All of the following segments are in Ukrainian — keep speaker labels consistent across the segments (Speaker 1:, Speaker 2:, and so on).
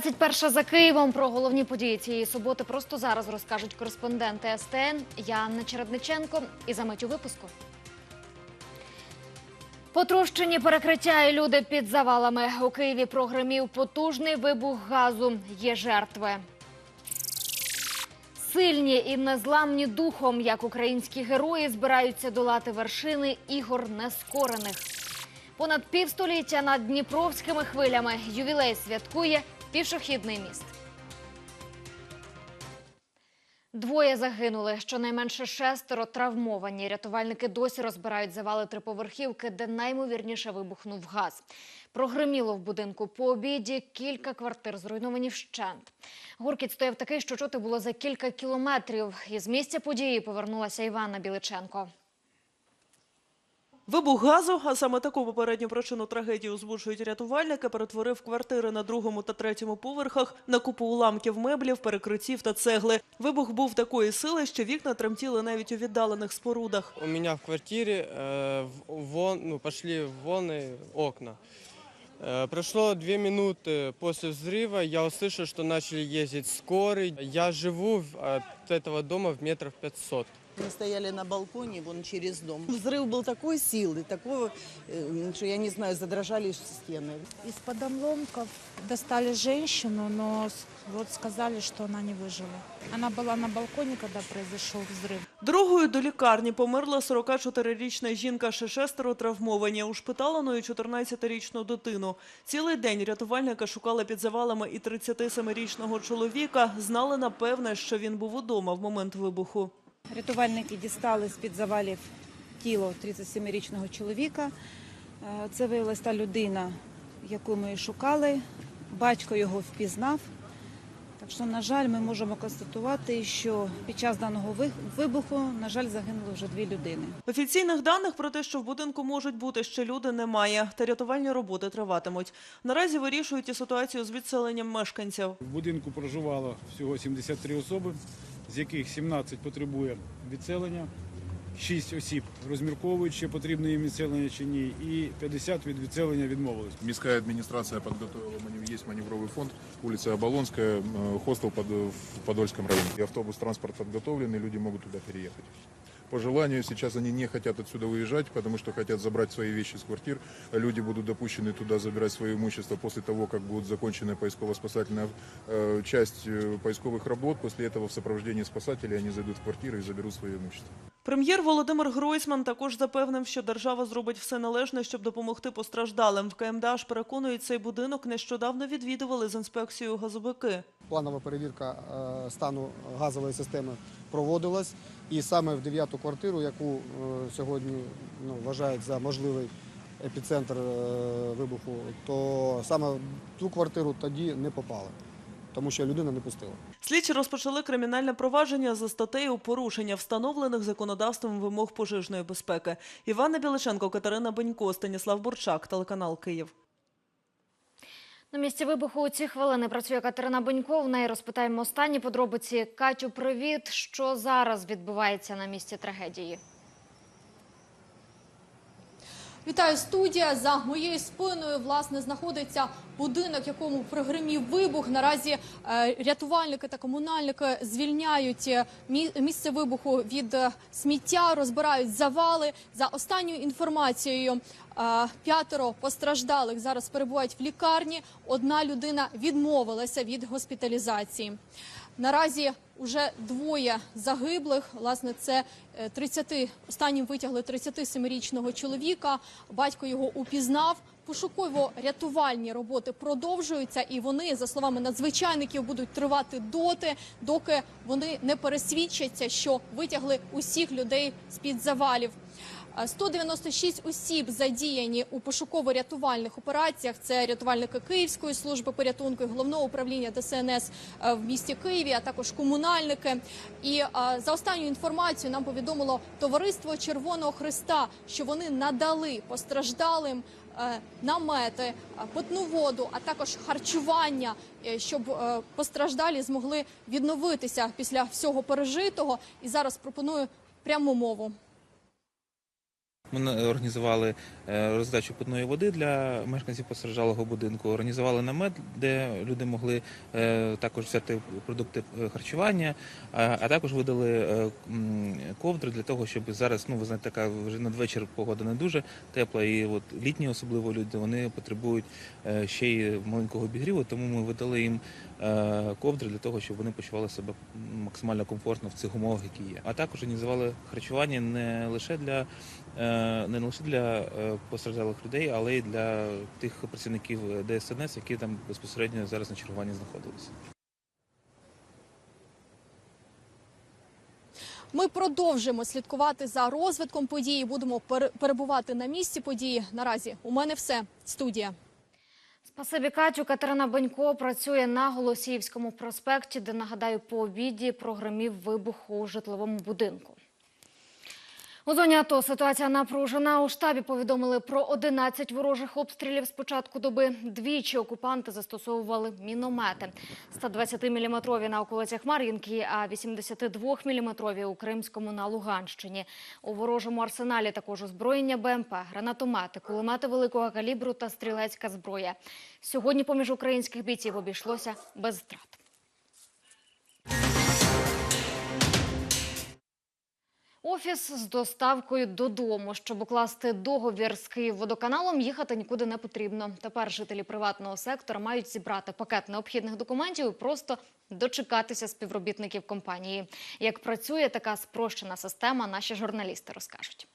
Speaker 1: 21 за Києвом про головні події цієї суботи просто зараз розкажуть кореспонденти СТН Яна Чередниченко і за мить у випуску. Потрощені перекриття і люди під завалами. У Києві прогремів потужний вибух газу. Є жертви. Сильні і незламні духом, як українські герої, збираються долати вершини ігор нескорених. Понад півстоліття над дніпровськими хвилями ювілей святкує пішохідний міст. Двоє загинули, щонайменше шестеро травмовані. Рятувальники досі розбирають завали триповерхівки, де наймовірніше вибухнув газ. Прогреміло в будинку по обіді, кілька квартир зруйновані вщент. Гуркіт стояв такий, що чути було за кілька кілометрів. Із місця події повернулася Івана Біличенко.
Speaker 2: Вибух газу, а саме таку попередню причину трагедії озвучують рятувальники, перетворив квартири на другому та третьому поверхах на купу уламків меблів, перекриттів та цегли. Вибух був такої сили, що вікна тремтіли навіть у віддалених спорудах.
Speaker 3: У меня в квартире э, в- вон, ну, пошли волны окна. Э, прошло две минуты после взрыва, я услышал, что начали ездить скорый. Я живу в- от этого дома в метров 500.
Speaker 4: Мы стояли на балконе, вон через дом. Взрыв был такой силы, такого, э, что я не знаю, задрожали стены.
Speaker 5: Из-под обломков достали женщину, но с- вот сказали, что она не выжила. Она была на балконе, когда произошел взрыв.
Speaker 2: Другою до лікарні померла 44-річна жінка, ще шестеро травмовані. Ушпиталено і 14-річну дитину. Цілий день рятувальники шукали під завалами і 37-річного чоловіка. Знали напевне, що він був удома в момент вибуху.
Speaker 6: Рятувальники дістали з-під завалів тіло 37-річного чоловіка. Е, Це виявилася та людина, яку ми шукали. Батько його впізнав. Так що, на жаль, ми можемо констатувати, що під час даного вибуху, на жаль, загинули вже дві людини.
Speaker 2: Офіційних даних про те, що в будинку можуть бути ще люди, немає, та рятувальні роботи триватимуть. Наразі вирішують і ситуацію з відселенням мешканців.
Speaker 7: В будинку проживало всього 73 особи, з яких 17 потребує відселення, 6 осіб розмірковують, чи потрібне їм відселення чи ні, і 50 від відселення відмовились.
Speaker 8: Міська адміністрація підготовила манев- є маневровий фонд, вулиця Оболонська, э, хостел в Подольському районі. Автобус, транспорт підготовлений, люди можуть туди переехать По желанию сейчас они не хотят отсюда уезжать, потому что хотят забрать свои вещи с квартир. Люди будут допущены туда забирать свое имущество после того, как будет закончена поисково-спасательная э, часть э, поисковых работ. После этого в сопровождении спасателей они зайдут в квартиры и заберут свое имущество.
Speaker 2: Прем'єр Володимир Гройсман також запевнив, що держава зробить все належне, щоб допомогти постраждалим. В КМДА ж переконують, цей будинок нещодавно відвідували з інспекцією газовики.
Speaker 9: Планова перевірка е, стану газової системи проводилась, і саме в дев'яту квартиру, яку е, сьогодні ну, вважають за можливий епіцентр е, вибуху, то саме в ту квартиру тоді не попали, тому що людина не пустила.
Speaker 2: Слідчі розпочали кримінальне провадження за статтею порушення встановлених законодавством вимог пожежної безпеки. Івана Біличенко, Катерина Бенько, Станіслав Бурчак, телеканал Київ.
Speaker 1: На місці вибуху у ці хвилини працює Катерина Бонько. В неї розпитаємо останні подробиці. Катю, привіт. Що зараз відбувається на місці трагедії?
Speaker 10: Вітаю студія. За моєю спиною власне знаходиться будинок, якому прогримів вибух. Наразі е, рятувальники та комунальники звільняють е, місце вибуху від е, сміття, розбирають завали. За останньою інформацією, п'ятеро постраждалих зараз перебувають в лікарні. Одна людина відмовилася від госпіталізації. Наразі вже двоє загиблих. Власне, це е, 30, останнім витягли 37-річного чоловіка. Батько його упізнав. Пошуково-рятувальні роботи продовжуються, і вони, за словами надзвичайників, будуть тривати доти, доки вони не пересвідчаться, що витягли усіх людей з під завалів. Е, 196 осіб задіяні у пошуково-рятувальних операціях. Це рятувальники Київської служби порятунку, і головного управління ДСНС е, в місті Києві, а також комунальники. І е, за останню інформацію нам повідомило товариство Червоного Христа, що вони надали постраждалим. е, Намети, е, питну воду, а також харчування, е, щоб е, постраждалі змогли відновитися після всього пережитого. І зараз пропоную пряму мову.
Speaker 11: Ми організували е, роздачу питної води для мешканців постраждалого будинку, організували намет, де люди могли е, також взяти продукти е, харчування, а також видали ковдри для того, щоб зараз, ну ви знаєте, така вже надвечір погода не дуже тепла, і от літні особливо люди вони потребують ще й маленького обігріву, тому ми видали їм ковдри для того, щоб вони почували себе максимально комфортно в цих умовах, які є. А також організували харчування не лише для е, не лише для е, постраждалих людей, але й для тих працівників ДСНС, які там безпосередньо зараз на чергуванні знаходилися.
Speaker 10: Ми продовжимо слідкувати за розвитком події. Будемо пере- перебувати на місці події. Наразі у мене все. Студія.
Speaker 1: Спасибі, Катю. Катерина Бонько працює на Голосіївському проспекті, де, нагадаю, по обіді програмів вибух у житловому будинку. У зоні АТО ситуація напружена. У штабі повідомили про 11 ворожих обстрілів з початку доби. Двічі окупанти застосовували міномети. 120-мм на околицях Мар'їнки, а 82-мм у Кримському на Луганщині. У ворожому арсеналі також озброєння БМП, гранатомети, кулемети великого калібру та стрілецька зброя. Сьогодні поміж українських бійців обійшлося без втрат. Офіс з доставкою додому. Щоб укласти договір з Київводоканалом, їхати нікуди не потрібно. Тепер жителі приватного сектора мають зібрати пакет необхідних документів і просто дочекатися співробітників компанії. Як працює така спрощена система, наші журналісти розкажуть.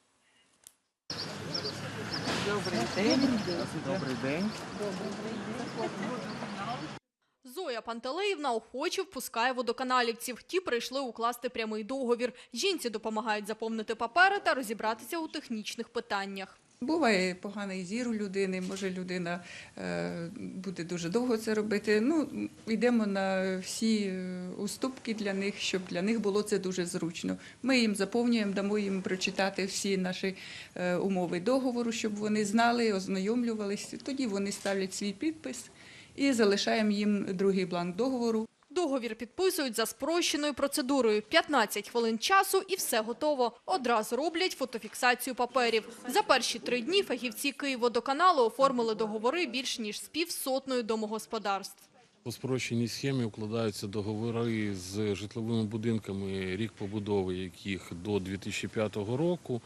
Speaker 10: Зоя Пантелеївна охоче впускає водоканалівців. Ті прийшли укласти прямий договір. Жінці допомагають заповнити папери та розібратися у технічних питаннях.
Speaker 12: Буває поганий зір у людини, може людина е, буде дуже довго це робити. Ну, йдемо на всі е, уступки для них, щоб для них було це дуже зручно. Ми їм заповнюємо, дамо їм прочитати всі наші е, умови договору, щоб вони знали, ознайомлювалися. Тоді вони ставлять свій підпис і залишаємо їм другий бланк договору.
Speaker 10: Договір підписують за спрощеною процедурою. 15 хвилин часу і все готово. Одразу роблять фотофіксацію паперів. За перші три дні фахівці Київводоканалу оформили договори більш ніж з півсотною домогосподарств.
Speaker 13: По спрощеній схемі укладаються договори з житловими будинками, рік побудови яких до 2005 року.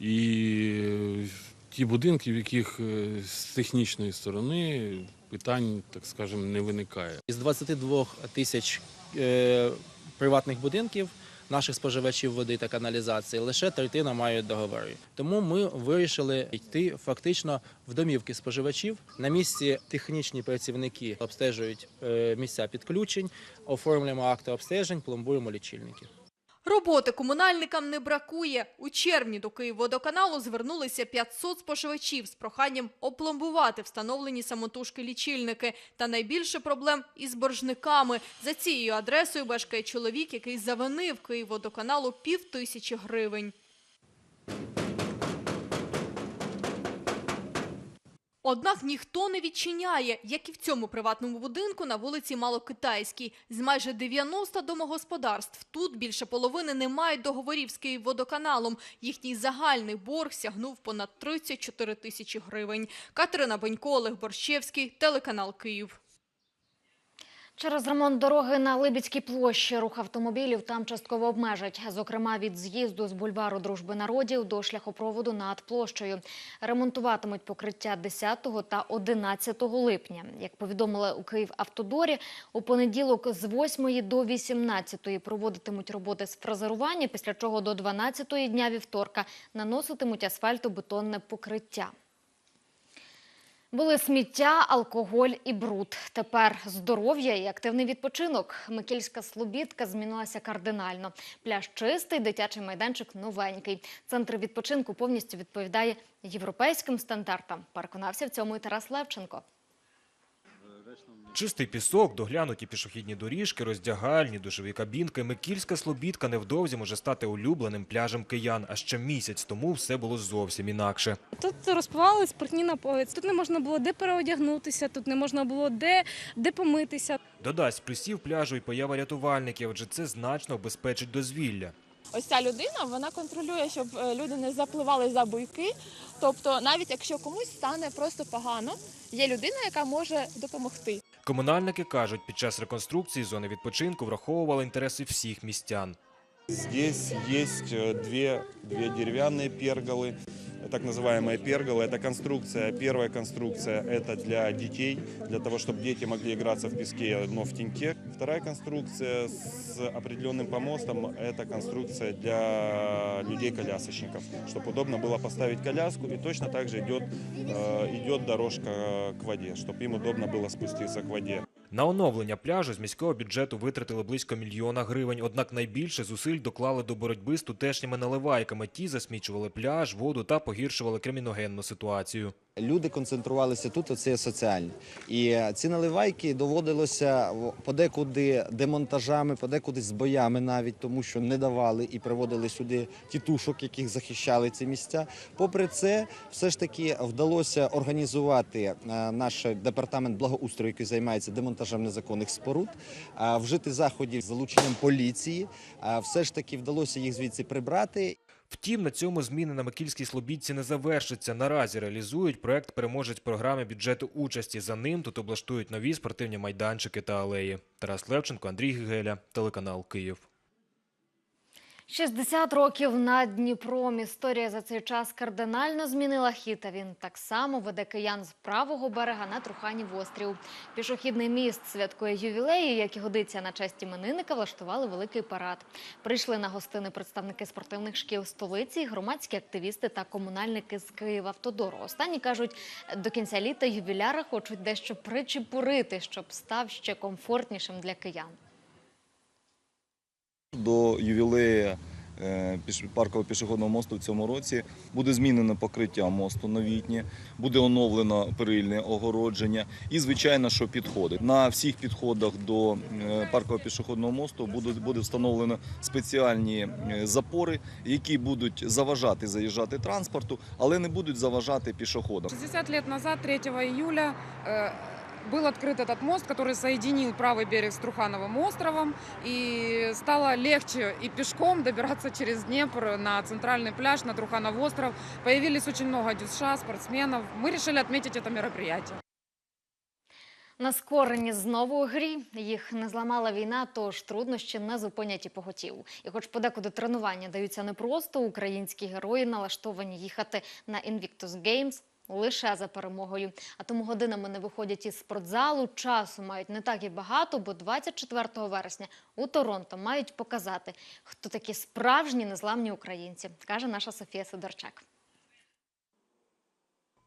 Speaker 13: І ті будинки, в яких е, з технічної сторони питань, так скажемо, не виникає.
Speaker 14: Із 22 тисяч е, приватних будинків наших споживачів води та каналізації лише третина мають договори. Тому ми вирішили йти фактично в домівки споживачів. На місці технічні працівники обстежують е, місця підключень, оформлюємо акти обстежень, пломбуємо лічильники.
Speaker 10: Роботи комунальникам не бракує. У червні до Київводоканалу звернулися 500 споживачів з проханням опломбувати встановлені самотужки лічильники. Та найбільше проблем із боржниками. За цією адресою мешкає чоловік, який завинив Київводоканалу пів тисячі гривень. Однак ніхто не відчиняє, як і в цьому приватному будинку на вулиці Малокитайській. З майже 90 домогосподарств тут більше половини не мають договорів з Київводоканалом. Їхній загальний борг сягнув понад 34 тисячі гривень. Катерина Бенько, Олег Борщевський, телеканал Київ.
Speaker 1: Через ремонт дороги на Либідській площі рух автомобілів там частково обмежать. Зокрема, від з'їзду з бульвару Дружби народів до шляхопроводу над площею. Ремонтуватимуть покриття 10 та 11 липня. Як повідомили у Київавтодорі, у понеділок з 8 до 18 проводитимуть роботи з фрезерування, після чого до 12 дня вівторка наноситимуть асфальтобетонне покриття. Були сміття, алкоголь і бруд. Тепер здоров'я і активний відпочинок. Микільська Слобідка змінилася кардинально. Пляж чистий, дитячий майданчик новенький. Центр відпочинку повністю відповідає європейським стандартам. Переконався в цьому і Тарас Левченко.
Speaker 15: Чистий пісок, доглянуті пішохідні доріжки, роздягальні, душові кабінки. Микільська Слобідка невдовзі може стати улюбленим пляжем киян. А ще місяць тому все було зовсім інакше.
Speaker 16: Тут розпивали спиртні напої. Тут не можна було де переодягнутися, тут не можна було де, де помитися.
Speaker 15: Додасть плюсів пляжу і поява рятувальників, адже це значно обезпечить дозвілля.
Speaker 17: Ось ця людина вона контролює, щоб е, люди не запливали за буйки. Тобто, навіть якщо комусь стане просто погано, є людина, яка може допомогти.
Speaker 15: Комунальники кажуть, під час реконструкції зони відпочинку враховували інтереси всіх містян.
Speaker 18: Здесь есть э, две, две деревянные перголы, так называемые перголы. Это конструкция, первая конструкция это для детей, для того, чтобы дети могли играться в песке, но в теньке. Вторая конструкция с определенным помостом это конструкция для людей-колясочников, чтобы удобно было поставить коляску и точно так же идет, э, идет дорожка к воде, чтобы им удобно было спуститься к воде.
Speaker 15: На оновлення пляжу з міського бюджету витратили близько мільйона гривень, однак найбільше зусиль доклали до боротьби з тутешніми наливайками. Ті засмічували пляж, воду та погіршували криміногенну ситуацію.
Speaker 19: Люди концентрувалися тут, оце соціальні. І ці наливайки доводилося подекуди демонтажами, подекуди з боями навіть, тому що не давали і приводили сюди тітушок, яких захищали ці місця. Попри це, все ж таки вдалося організувати е, наш департамент благоустрою, який займається демонтажем незаконних споруд, е, вжити заходів з залученням поліції. Е, Все ж таки вдалося їх звідси прибрати.
Speaker 15: Втім, на цьому зміни на Микільській Слобідці не завершаться. Наразі реалізують проект переможець програми бюджету участі. За ним тут облаштують нові спортивні майданчики та алеї. Тарас Левченко, Андрій Гегеля, телеканал Київ.
Speaker 1: 60 років на Дніпром. Історія за цей час кардинально змінила хід. А він так само веде киян з правого берега на Труханів острів. Пішохідний міст святкує ювілеї, як і годиться на честь іменинника, влаштували великий парад. Прийшли на гостини представники спортивних шкіл столиці, громадські активісти та комунальники з Київавтодору. Останні кажуть, до кінця літа ювіляра хочуть дещо причепурити, щоб став ще комфортнішим для киян.
Speaker 20: До ювілею е, піш- парково пішохідного мосту в цьому році буде змінено покриття мосту новітнє, буде оновлено перильне огородження і, звичайно, що підходи. На всіх підходах до е, парково пішохідного мосту буде встановлено спеціальні е, запори, які будуть заважати заїжджати транспорту, але не будуть заважати пішоходам.
Speaker 21: 60 лет назад, 3 июля, был открыт этот мост, который соединил правый берег с Трухановым островом, и стало легче и пешком добираться через Днепр на центральный пляж, на Труханов остров. Появились очень много дюша, спортсменов. Мы решили отметить это мероприятие.
Speaker 1: Наскорені знову у грі. Їх не зламала війна, тож труднощі не зупинять і поготів. І хоч подекуди тренування даються непросто, українські герої налаштовані їхати на Invictus Games лише за перемогою. А тому годинами не виходять із спортзалу. Часу мають не так і багато, бо 24 вересня у Торонто мають показати, хто такі справжні незламні українці, каже наша Софія Сидорчак.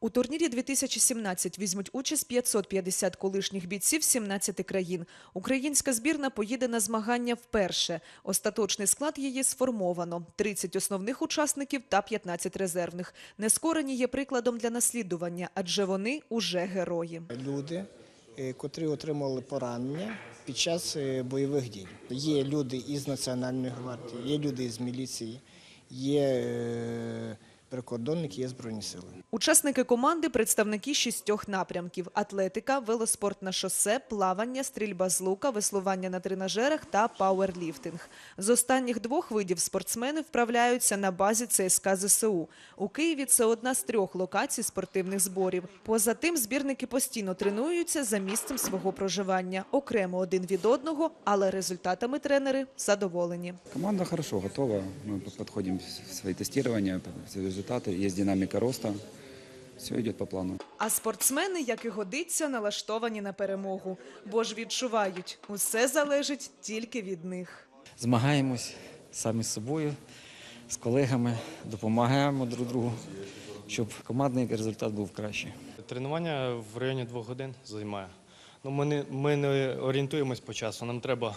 Speaker 22: У турнірі 2017 візьмуть участь 550 колишніх бійців 17 країн. Українська збірна поїде на змагання вперше. Остаточний склад її сформовано: 30 основних учасників та 15 резервних. Нескорені є прикладом для наслідування, адже вони уже герої.
Speaker 23: люди, е, котрі отримали поранення під час е, бойових дій. Є люди із Національної гвардії, є люди із міліції, є е, прикордонники, є збройні сили.
Speaker 22: Учасники команди – представники шістьох напрямків – атлетика, велоспорт на шосе, плавання, стрільба з лука, веслування на тренажерах та пауерліфтинг. З останніх двох видів спортсмени вправляються на базі ЦСКА ЗСУ. У Києві це одна з трьох локацій спортивних зборів. Поза тим, збірники постійно тренуються за місцем свого проживання. Окремо один від одного, але результатами тренери задоволені.
Speaker 24: Команда хорошо готова. Мы подходим в свои тестирования, все результаты. Есть динамика роста. Все идет по плану.
Speaker 22: А спортсмени, як і годиться, налаштовані на перемогу. Бо ж відчувають, усе залежить тільки від них.
Speaker 24: Змагаємось самі з собою, з колегами, допомагаємо друг другу, щоб командний результат був кращий.
Speaker 25: Тренування в районі двох годин займає. Ну, ми, не, ми не орієнтуємось по часу, нам треба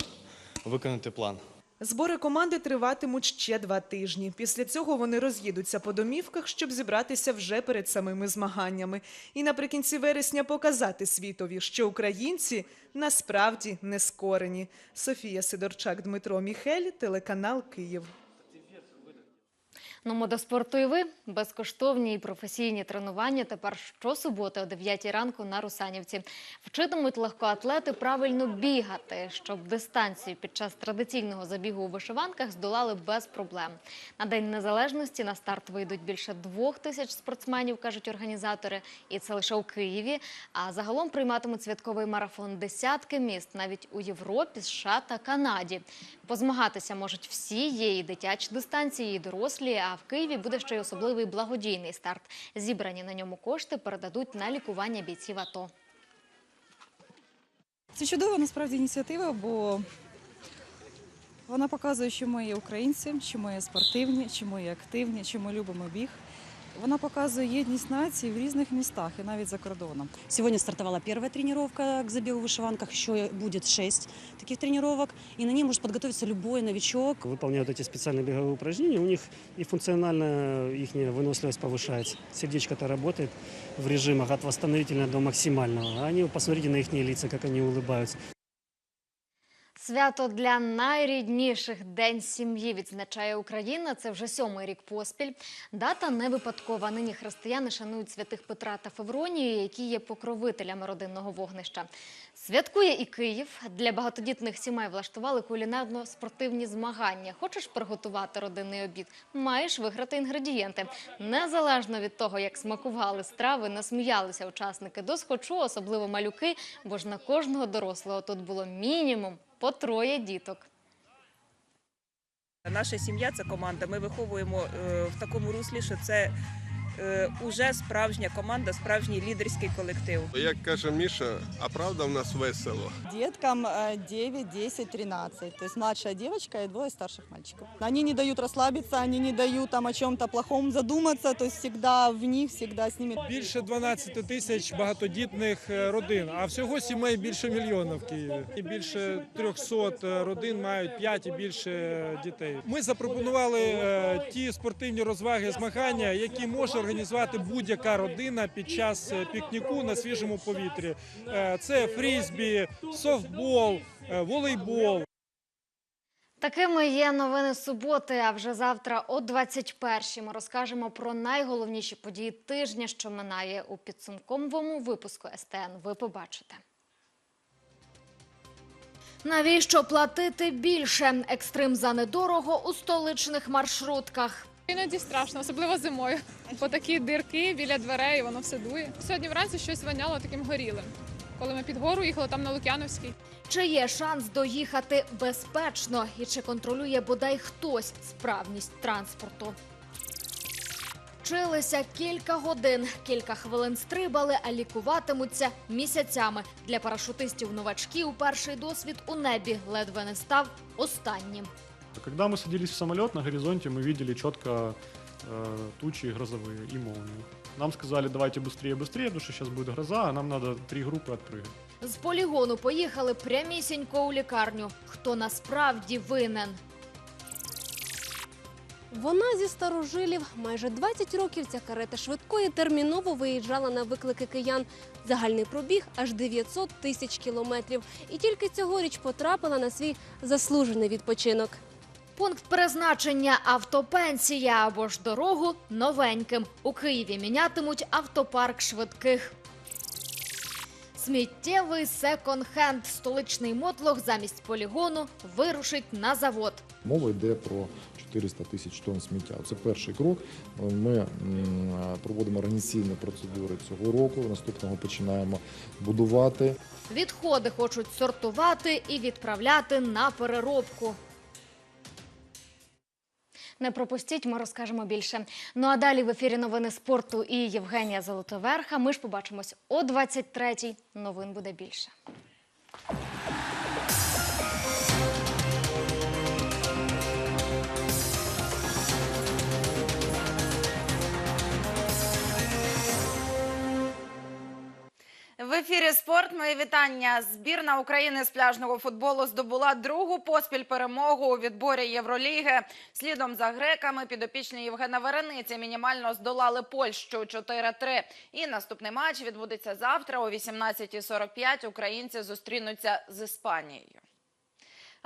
Speaker 25: виконати план.
Speaker 22: Збори команди триватимуть ще два тижні. Після цього вони роз'їдуться по домівках, щоб зібратися вже перед самими змаганнями. І наприкінці вересня показати світові, що українці насправді не скорені. Софія Сидорчак, Дмитро Міхель, телеканал Київ.
Speaker 1: Ну, до спорту і ви безкоштовні і професійні тренування тепер щосуботи о 9 ранку на Русанівці. Вчитимуть легкоатлети правильно бігати, щоб дистанцію під час традиційного забігу у вишиванках здолали без проблем. На День Незалежності на старт вийдуть більше двох тисяч спортсменів, кажуть організатори, і це лише у Києві. А загалом прийматимуть святковий марафон десятки міст навіть у Європі, США та Канаді. Позмагатися можуть всі, є і дитячі дистанції, і дорослі. А в Києві буде ще й особливий благодійний старт. Зібрані на ньому кошти передадуть на лікування бійців АТО.
Speaker 26: Це чудова насправді ініціатива, бо вона показує, що ми є українці, що ми є спортивні, що ми є активні, що ми любимо біг. Вона показує єдність нації в різних містах і навіть за кордоном.
Speaker 27: Сегодня стартовала первая тренировка к забегу в вышиванках, еще будет шесть таких тренировок, и на ней может подготовиться любой новичок.
Speaker 28: Выполняют эти специальные беговые упражнения, у них и функционально их выносливость повышается. Сердечко-то работает в режимах от восстановительного до максимального. А Они, посмотрите на их лица, как они улыбаются.
Speaker 1: Свято для найрідніших День сім'ї відзначає Україна. Це вже сьомий рік поспіль. Дата не випадкова. Нині християни шанують святих Петра та Февронію, які є покровителями родинного вогнища. Святкує і Київ. Для багатодітних сімей влаштували кулінарно-спортивні змагання. Хочеш приготувати родинний обід? Маєш виграти інгредієнти. Незалежно від того, як смакували страви, насміялися учасники до схочу, особливо малюки, бо ж на кожного дорослого тут було мінімум по троє діток.
Speaker 29: Наша сім'я це команда. Ми виховуємо е, в такому руслі, що це уже справжня команда, справжній лідерський колектив.
Speaker 30: Як каже Міша, а правда в нас весело.
Speaker 26: Деткам 9, 10, 13. То есть младшая девочка и двое старших мальчиков. Они не дают расслабиться, они не дают там о чем-то плохом задуматься. То есть всегда в них, всегда с ними.
Speaker 31: Більше 12 тисяч багатодітних е, родин, а всього сімей більше мільйона в Києві. І більше 300 родин мають 5 і більше дітей. Ми запропонували е, ті спортивні розваги, змагання, які може організувати будь-яка родина під час е, пікніку на свіжому повітрі. Е, Це фрізбі, софтбол, е, волейбол.
Speaker 1: Такими є новини суботи. А вже завтра о 21-й ми розкажемо про найголовніші події тижня, що минає у підсумковому випуску СТН. Ви побачите. Навіщо платити більше? Екстрим за недорого у столичних маршрутках.
Speaker 17: Іноді страшно, особливо зимою. По такі дирки біля дверей, воно все дує. Сьогодні вранці щось воняло таким горілим. Коли ми під гору їхали там на Лук'яновській.
Speaker 1: Чи є шанс доїхати безпечно і чи контролює бодай хтось справність транспорту? Вчилися кілька годин, кілька хвилин стрибали, а лікуватимуться місяцями. Для парашутистів новачків перший досвід у небі ледве не став останнім.
Speaker 32: Когда мы садились в самолет, на горизонте мы видели четко э, тучи грозовые и молнии. Нам сказали, давайте быстрее, быстрее, потому что сейчас будет гроза, а нам надо три группы отпрыгать.
Speaker 1: З полігону поїхали прямісінько у лікарню. Хто насправді винен?
Speaker 33: Вона зі старожилів. Майже 20 років ця карета швидкої терміново виїжджала на виклики киян. Загальний пробіг аж 900 тисяч кілометрів. І тільки цьогоріч потрапила на свій заслужений відпочинок.
Speaker 1: Пункт призначення автопенсія або ж дорогу новеньким. У Києві мінятимуть автопарк швидких. Сміттєвий секонд-хенд. Столичний мотлох замість полігону вирушить на завод.
Speaker 34: Мова йде про 400 тисяч тонн сміття. Це перший крок. Ми проводимо організаційні процедури цього року. Наступного починаємо будувати.
Speaker 1: Відходи хочуть сортувати і відправляти на переробку. Не пропустіть, ми розкажемо більше. Ну а далі в ефірі новини спорту і Євгенія Золотоверха. Ми ж побачимось о 23-й. Новин буде більше.
Speaker 35: Ефірі спорт. Мої вітання. Збірна України з пляжного футболу здобула другу поспіль перемогу у відборі Євроліги. Слідом за греками підопічні Євгена Верениці мінімально здолали Польщу 4-3. І наступний матч відбудеться завтра о 18.45. Українці зустрінуться з Іспанією.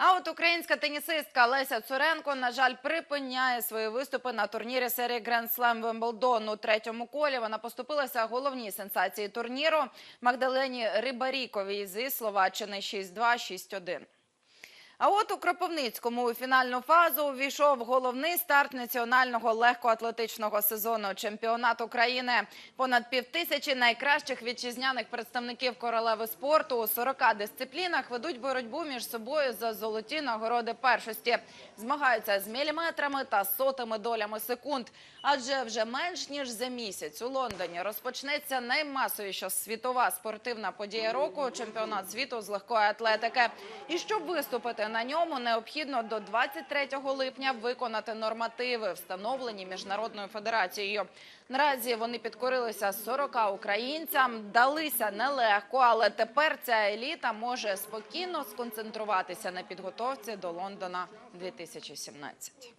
Speaker 35: А от українська тенісистка Леся Цуренко, на жаль, припиняє свої виступи на турнірі серії Grand Slam Wimbledon у третьому колі. Вона поступилася головній сенсації турніру Магдалені Рибаріковій зі Словаччини 6-2, 6-1. А от у Кропивницькому у фінальну фазу увійшов головний старт національного легкоатлетичного сезону чемпіонат України. Понад півтисячі найкращих вітчизняних представників королеви спорту у 40 дисциплінах ведуть боротьбу між собою за золоті нагороди першості. Змагаються з міліметрами та сотими долями секунд. Адже вже менш ніж за місяць у Лондоні розпочнеться наймасовіша світова спортивна подія року чемпіонат світу з легкої атлетики. І щоб виступити на ньому, необхідно до 23 липня виконати нормативи, встановлені міжнародною федерацією. Наразі вони підкорилися 40 українцям, далися нелегко, але тепер ця еліта може спокійно сконцентруватися на підготовці до Лондона 2017.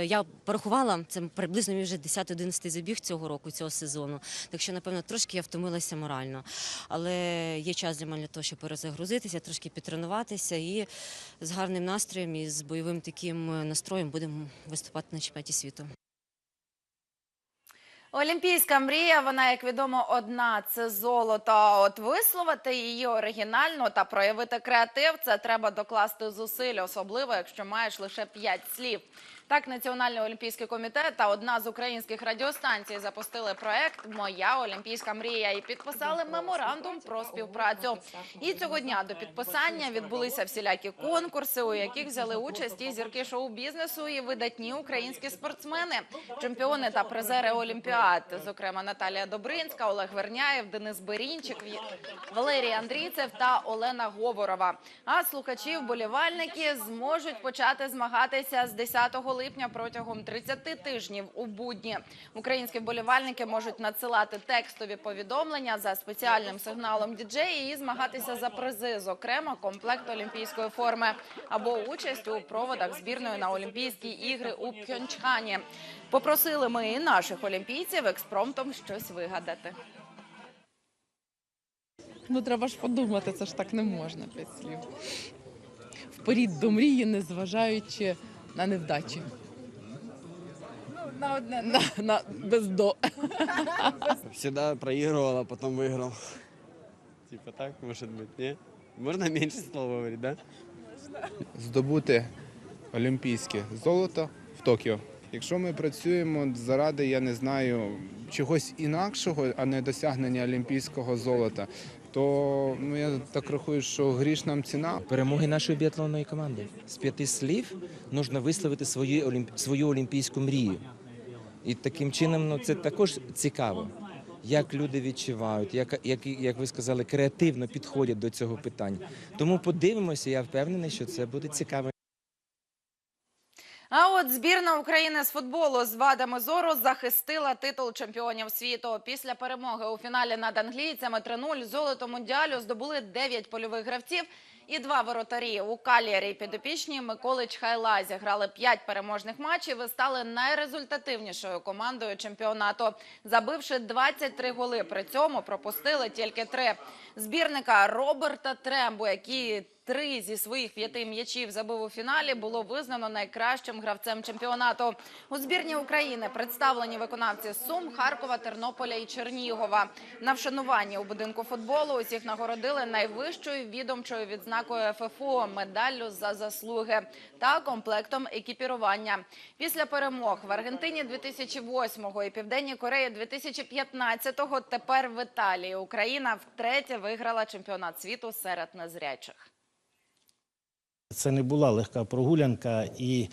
Speaker 36: Я порахувала, це приблизно мій вже 10-11 забіг цього року, цього сезону. Так що, напевно, трошки я втомилася морально. Але є час для мене для того, щоб перезагрузитися, трошки підтренуватися і з гарним настроєм і з бойовим таким настроєм будемо виступати на чемпіонаті світу.
Speaker 35: Олімпійська мрія, вона, як відомо, одна це золото. От висловити її оригінально та проявити креатив це треба докласти зусиль, особливо якщо маєш лише п'ять слів. Так, Національний олімпійський комітет та одна з українських радіостанцій запустили проект Моя олімпійська мрія і підписали меморандум про співпрацю. І цього дня до підписання відбулися всілякі конкурси, у яких взяли участь і зірки шоу-бізнесу, і видатні українські спортсмени, чемпіони та призери олімпіад, зокрема Наталія Добринська, Олег Верняєв, Денис Берінчик, Валерій Андрійцев та Олена Говорова. А слухачі вболівальники зможуть почати змагатися з 10 липня протягом 30 тижнів у будні. Українські вболівальники можуть надсилати текстові повідомлення за спеціальним сигналом діджеї і змагатися за призи, зокрема комплект олімпійської форми або участь у проводах збірної на Олімпійські ігри у Пхьончхані. Попросили ми і наших олімпійців експромтом щось вигадати.
Speaker 37: Ну, треба ж подумати, це ж так не можна п'ять слів. Вперед до мрії, незважаючи на невдачі.
Speaker 38: На одне.
Speaker 37: На, на, без до.
Speaker 39: Всегда проигрывал, а потом выиграл. Типа так, может быть, не? Можно меньше слов говорить, да?
Speaker 40: здобути олімпійське золото в Токіо. Якщо ми працюємо заради, я не знаю, чогось інакшого, а не досягнення олімпійського золота, то ну, я так рахую, що гріш нам ціна.
Speaker 41: перемоги нашої біатлонної команди. З п'яти слів можна висловити свою, олімп... свою олімпійську мрію. І таким чином ну, це також цікаво, як люди відчувають, як, як, як ви сказали, креативно підходять до цього питання. Тому подивимося, я впевнений, що це буде цікаво.
Speaker 35: А от збірна України з футболу з вадами зору захистила титул чемпіонів світу. Після перемоги у фіналі над англійцями 3-0 золото мундіалю здобули 9 польових гравців і два воротарі. У Каліарі підопічні Миколи Чхайла зіграли 5 переможних матчів і стали найрезультативнішою командою чемпіонату, забивши 23 голи. При цьому пропустили тільки три. Збірника Роберта Трембу, який три зі своїх п'яти м'ячів забив у фіналі, було визнано найкращим гравцем чемпіонату. У збірні України представлені виконавці Сум, Харкова, Тернополя і Чернігова. На вшануванні у будинку футболу усіх нагородили найвищою відомчою відзнакою ФФУ – медаллю за заслуги та комплектом екіпірування. Після перемог в Аргентині 2008-го і Південній Кореї 2015-го тепер в Італії Україна втретє виграла чемпіонат світу серед незрячих.
Speaker 42: Це не була легка прогулянка, і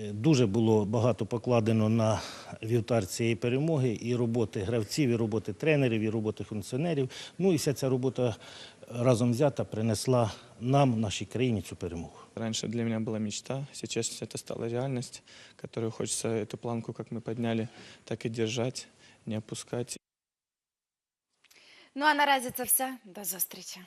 Speaker 42: е, дуже було багато покладено на вівтар цієї перемоги і роботи гравців, і роботи тренерів, і роботи функціонерів. Ну і вся ця робота разом взята принесла нам, нашій країні, цю перемогу.
Speaker 43: Раньше для меня была мечта, сейчас это стала реальность, которую хочется эту планку, как мы подняли, так и держать, не опускать.
Speaker 35: Ну а наразі це все. До зустрічі.